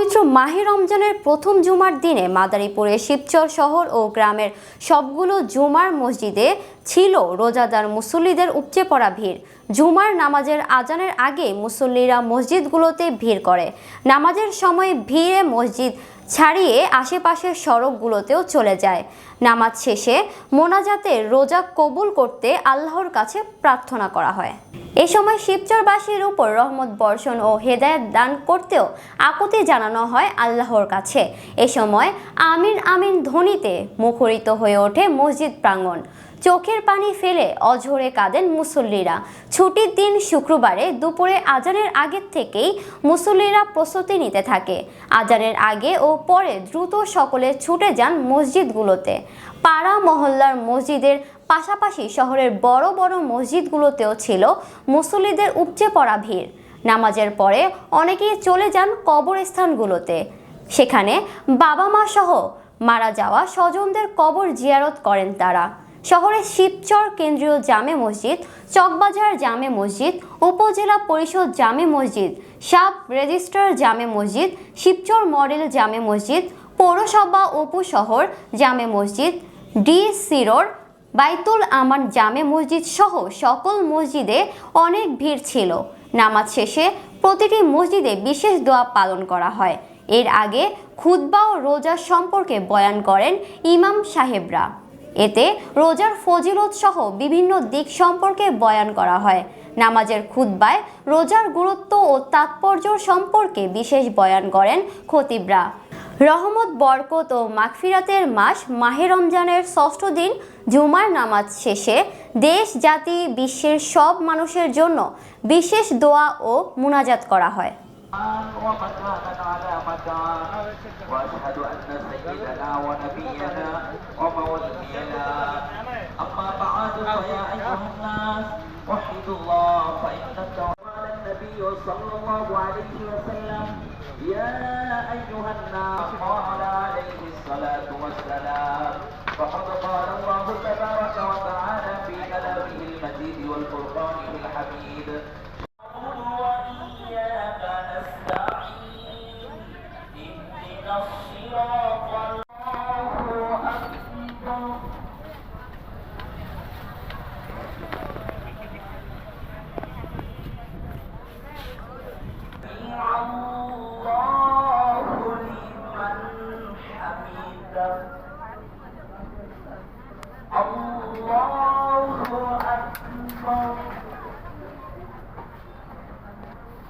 পবিত্র মাহে রমজানের প্রথম জুমার দিনে মাদারীপুরে শিবচর শহর ও গ্রামের সবগুলো জুমার মসজিদে ছিল রোজাদার মুসল্লিদের উপচে পড়া ভিড়। জুমার নামাজের আজানের আগে মুসল্লিরা মসজিদগুলোতে ভিড় করে। নামাজের সময় ভিড়ে মসজিদ ছাড়িয়ে আশেপাশের সড়কগুলোতেও চলে যায়। নামাজ শেষে মোনাজাতে রোজা কবুল করতে আল্লাহর কাছে প্রার্থনা করা হয়। এ সময় শিবচরবাসীর উপর রহমত বর্ষণ ও হেদায়েত দান করতেও আকুতি জানানো হয় আল্লাহর কাছে। এ সময় আমিন আমিন ধ্বনিতে মুখরিত হয়ে ওঠে মসজিদ প্রাঙ্গণ। চোখের পানি ফেলে অঝরে কাঁদেন মুসল্লিরা। ছুটির দিন শুক্রবারে দুপুরে আজানের আগের থেকেই মুসল্লিরা প্রস্তুতি নিতে থাকে। আজানের আগে ও পরে দ্রুত সকলে ছুটে যান মসজিদগুলোতে। পাড়া মহল্লার মসজিদের পাশাপাশি শহরের বড় বড় মসজিদগুলোতেও ছিল মুসল্লিদের উপচে পড়া ভিড়। নামাজের পরে অনেকেই চলে যান কবরস্থানগুলোতে। সেখানে বাবা মা সহ মারা যাওয়া স্বজনদের কবর জিয়ারত করেন তারা। শহরের শিবচর কেন্দ্রীয় জামে মসজিদ, চকবাজার জামে মসজিদ, উপজেলা পরিষদ জামে মসজিদ, সাব রেজিস্ট্রার জামে মসজিদ, শিবচর মডেল জামে মসজিদ, পৌরসভা উপশহর জামে মসজিদ, ডি সিরোর, বাইতুল আমান জামে মসজিদ সহ সকল মসজিদে অনেক ভিড় ছিল। নামাজ শেষে প্রতিটি মসজিদে বিশেষ দোয়া পালন করা হয়। এর আগে খুতবা ও রোজা সম্পর্কে বয়ান করেন ইমাম সাহেবরা। এতে রোজার ফজিলত সহ বিভিন্ন দিক সম্পর্কে বয়ান করা হয়। নামাজের খুতবায় রোজার গুরুত্ব ও তাৎপর্য সম্পর্কে বিশেষ বয়ান করেন খতিবরা। রহমত, বরকত ও মাগফিরাতের মাস মাহে রমজানের ষষ্ঠ দিন জুমার নামাজ শেষে দেশ, জাতি, বিশ্বের সব মানুষের জন্য বিশেষ দোয়া ও মুনাজাত করা হয়। سيدنا ونبينا ومولينا أما بعد فيا أيها الناس وحدوا الله فإنك قال النبي صلى الله عليه وسلم. يا أيها الناس قال عليه الصلاة والسلام. فقد قال الله تبارك وتعالى في كلامه المجيد والفرقان الحميد. وإياك نستعين. اهدنا الله